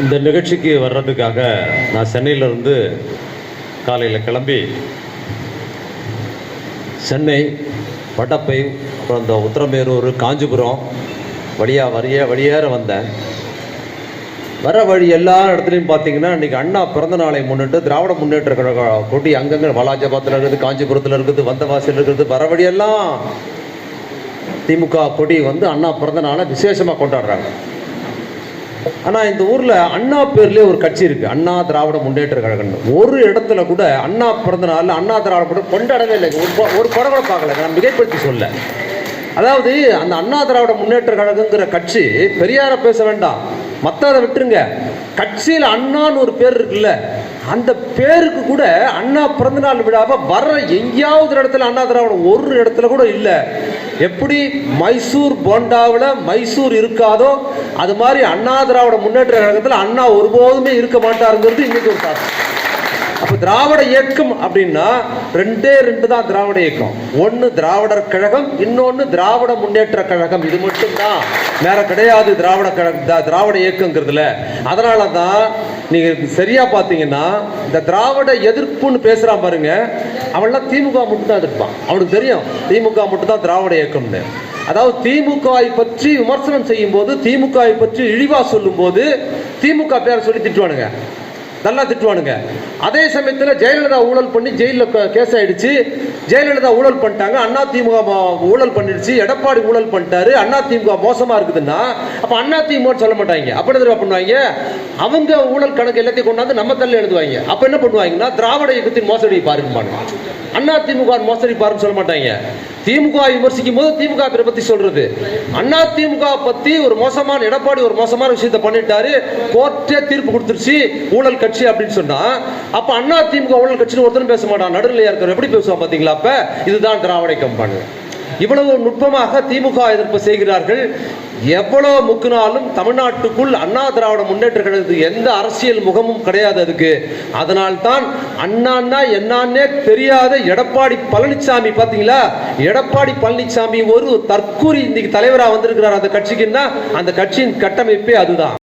இந்த நிகழ்ச்சிக்கு வர்றதுக்காக நான் சென்னையிலேருந்து காலையில் கிளம்பி சென்னை வடப்பை அப்புறம் இந்த உத்தரமேரூர் காஞ்சிபுரம் வழியாக வரிய வழியேற வந்தேன். வர வழி எல்லா இடத்துலையும் பார்த்தீங்கன்னா இன்றைக்கி அண்ணா பிறந்த நாளை முன்னிட்டு திராவிட முன்னேற்ற கழக கொடி அங்கங்கே வாலாஜாபாத்தில் இருக்குது காஞ்சிபுரத்தில் இருக்குது வந்தவாசியில் இருக்குது வர வழியெல்லாம் திமுக கொடி வந்து அண்ணா பிறந்த நாளை விசேஷமாக கொண்டாடுறாங்க. ஆனால் இந்த ஊரில் அண்ணா பேர்லேயே ஒரு கட்சி இருக்குது அண்ணா திராவிட முன்னேற்ற கழகம்னு. ஒரு இடத்துல கூட அண்ணா பிறந்த நாளில் அண்ணா திராவிட கூட கொண்டாடவே இல்லை. ஒரு ஒரு குறை கூட பார்க்கல. நான் மிகைப்படுத்தி சொல்ல. அதாவது அந்த அண்ணா திராவிட முன்னேற்ற கழகங்கிற கட்சி பெரியாரை பேச வேண்டாம். மற்றதை விட்டுருங்க. கட்சியில் அண்ணான்னு ஒரு பேர் இருக்குல்ல அந்த பேருக்கு கூட அண்ணா பிறந்தநாள் விழாவை வர்ற எங்கேயாவது இடத்துல அண்ணா திராவிடம் ஒரு இடத்துல கூட இல்லை. எப்படி? மைசூர் போண்டாவில் மைசூர் இருக்காதோ அது மாதிரி அண்ணா திராவிட முன்னேற்ற கழகத்தில் அண்ணா ஒருபோதுமே இருக்க மாட்டாருங்கிறது இன்னைக்கு ஒரு சாசனம் அப்போ திராவிட இயக்கம் அப்படின்னா ரெண்டே ரெண்டு தான் திராவிட இயக்கம். ஒன்று திராவிடர் கழகம் இன்னொன்று திராவிட முன்னேற்ற கழகம். இது மட்டும்தான். வேற கிடையாது திராவிட கழகம் திராவிட இயக்கங்கிறதுல. அதனால தான் நீங்கள் சரியாக பார்த்தீங்கன்னா இந்த திராவிட எதிர்ப்புன்னு பேசுகிறா பாருங்க. அவன்லாம் திமுக மட்டும் தான் எதிர்ப்பான். அவனுக்கு தெரியும் திமுக மட்டும் தான் திராவிட இயக்கம்னு. அதாவது திமுகவை பற்றி விமர்சனம் செய்யும் போது திமுகவை பற்றி இழிவா சொல்லும்போது திமுக பேரை சொல்லி திட்டுவானுங்க. நல்லா திட்டுவானுங்க. அதே சமயத்தில் ஜெயலலிதா ஊழல் பண்ணி ஜெயிலில் கேஸ் ஆயிடுச்சு. ஜெயலலிதா ஊழல் பண்ணிட்டாங்க அண்ணா திமுக ஊழல் பண்ணிடுச்சு எடப்பாடி ஊழல் பண்ணிட்டாரு அண்ணா திமுக மோசமா இருக்குதுன்னா அப்ப அண்ணா திமுக சொல்ல மாட்டாங்க. அப்படி என்ன தெரியுமா பண்ணுவாங்க? அவங்க ஊழல் கணக்கு எல்லாத்தையும் கொண்டாந்து நம்ம தள்ள எழுதுவாங்க. அப்ப என்ன பண்ணுவாங்கன்னா திராவிட இயக்கத்தின் மோசடி பாருங்க அண்ணா திமுக மோசடி பாருன்னு சொல்ல மாட்டாங்க. திமுக விமர்சிக்கும் போது திமுக பேரை பத்தி சொல்றது. அண்ணா திமுக பத்தி ஒரு மோசமான எடப்பாடி ஒரு மோசமான விஷயத்த பண்ணிட்டாரு. கோர்ட்டே தீர்ப்பு கொடுத்துருச்சு. ஊழல் கட்சி அப்படின்னு சொன்னா அப்ப அண்ணா திமுக ஊழல் கட்சின்னு ஒருத்தரும் பேச மாட்டான். நடுநிலையா இருக்கிற எப்படி பேசுவான் பாத்தீங்களா? அப்ப இதுதான் திராவிட கம்பெனி. இவ்வளவு நுட்பமாக திமுக எதிர்ப்பு செய்கிறார்கள். எவ்வளவு முக்குனாலும் தமிழ்நாட்டுக்குள் அண்ணா திராவிட முன்னேற்ற கழகத்துக்கு எந்த அரசியல் முகமும் கிடையாது அதுக்கு. அதனால் தான் அண்ணான்னா என்னான்னே தெரியாத எடப்பாடி பழனிசாமி பார்த்தீங்களா எடப்பாடி பழனிசாமி ஒரு தற்கூரி இன்னைக்கு தலைவராக வந்திருக்கிறார் அந்த கட்சிக்குன்னா அந்த கட்சியின் கட்டமைப்பே அதுதான்.